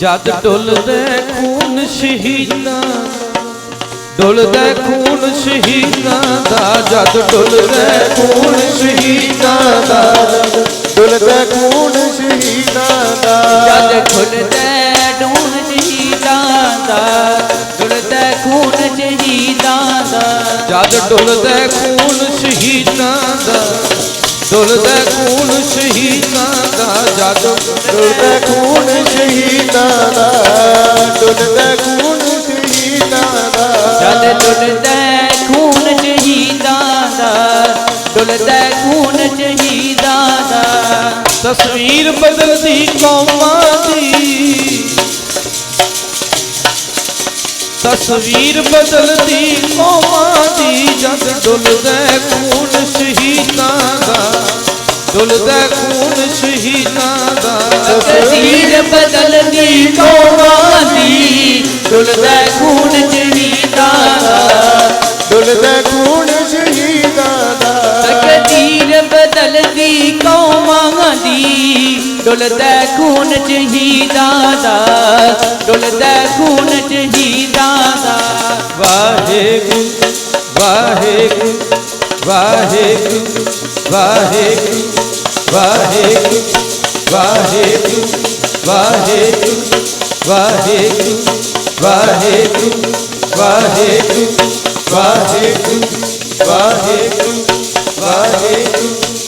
ਜਦ ਡੁੱਲਦੇ ਖੂਨ ਸ਼ਹੀਦਾਂ ਡੁੱਲਦਾ ਖੂਨ ਸ਼ਹੀਦਾਂ ਦਾ ਜਦ ਡੁੱਲਦਾ ਖੂਨ ਸ਼ਹੀਦਾਂ ਦਾ ਡੁੱਲਦਾ ਖੂਨ ਸ਼ਹੀਦਾਂ ਦਾ ਜਦ ਖੁੱਲਦਾ ਡੂਣ ਸ਼ਹੀਦਾਂ ਦਾ ਡੁੱਲਦਾ ਖੂਨ ਸ਼ਹੀਦਾਂ ਦਾ ਜਦ ਡੁੱਲਦਾ ਖੂਨ ਸ਼ਹੀਦਾਂ ਦਾ ਡੁੱਲਦਾ ਖੂਨ ਸ਼ਹੀਦਾਂ ਦਾ ਜਦ ਡੁੱਲਦਾ ਤਸਵੀਰ ਬਦਲਦੀ ਕੌਮਾਂ ਦੀ। ਤਸਵੀਰ ਬਦਲਦੀ ਕੌਮਾਂ ਦੀ ਜਦ ਡੁੱਲਦਾ ਖੂਨ ਸ਼ਹੀਦਾਂ ਦਾ। ਡੁੱਲਦਾ ਖੂਨ ਸ਼ਹੀਦਾਂ ਦਾ। ਤਸਵੀਰ ਬਦਲਦੀ ਕੌਮਾਂ ਦੀ ਡੁੱਲਦਾ ਖੂਨ ਸ਼ਹੀਦਾਂ ਦਾ। ਡੁੱਲਦਾ ਖੂਨ ਸ਼ਹੀਦਾਂ ਦਾ। ਤਕਦੀਰ ਬਦਲਦੀ ਕੌਮਾਂ ਦੀ ਡੁੱਲਦਾ ਖੂਨ ਸ਼ਹੀਦਾਂ ਦਾ ਡੁੱਲਦਾ ਖੂਨ ਸ਼ਹੀਦਾਂ ਦਾ ਵਾਹਿਗੁਰੂ ਵਾਹਿਗੁਰੂ ਵਾਹਿਗੁਰੂ ਵਾਹਿਗੁਰੂ ਵਾਹਿਗੁਰੂ ਵਾਹਿਗੁਰੂ ਵਾਹਿਗੁਰੂ ਵਾਹਿਗੁਰੂ ਵਾਹਿਗੁਰੂ ਵਾਹਿਗੁਰੂ ਵਾਹਿਗੁਰੂ ਵਾਹਿਗੁਰੂ ਵਾਹਿਗੁਰੂ ਵਾਹਿਗੁਰੂ